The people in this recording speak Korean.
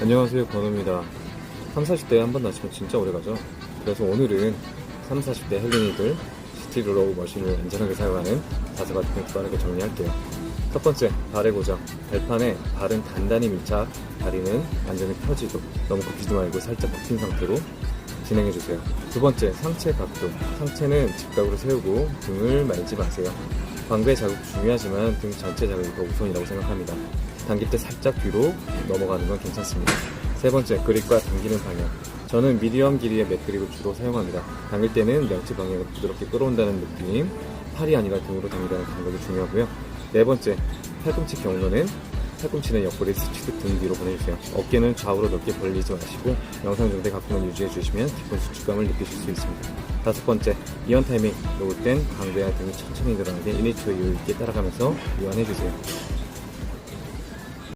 안녕하세요 권호입니다. 3, 40대에 한 번 다치면 진짜 오래 가죠? 그래서 오늘은 3, 40대 헬린이들 스티로로우 머신을 안전하게 사용하는 다섯 가지 포인트 빠르게 정리할게요. 첫 번째 발의 고정 발판에 발은 단단히 밀착 다리는 완전히 펴지도 너무 굽히지 말고 살짝 굽힌 상태로 진행해주세요. 두 번째 상체 각도. 상체는 직각으로 세우고 등을 말지 마세요. 광배 자극 중요하지만 등 전체 자극이 더 우선이라고 생각합니다. 당길 때 살짝 뒤로 넘어가는 건 괜찮습니다. 세 번째, 그립과 당기는 방향. 저는 미디엄 길이의 맥그립을 주로 사용합니다. 당길 때는 명치 방향을 부드럽게 끌어온다는 느낌, 팔이 아니라 등으로 당기라는 감각이 중요하고요. 네 번째, 팔꿈치 경로는 팔꿈치는 옆구리 스치듯 등 뒤로 보내주세요. 어깨는 좌우로 넓게 벌리지 마시고 영상 중대 각도만 유지해 주시면 깊은 수축감을 느끼실 수 있습니다. 다섯 번째, 이완 타이밍. 놓을 땐 광배와 등이 천천히 늘어나게 1, 2초 여유 있게 따라가면서 이완해 주세요.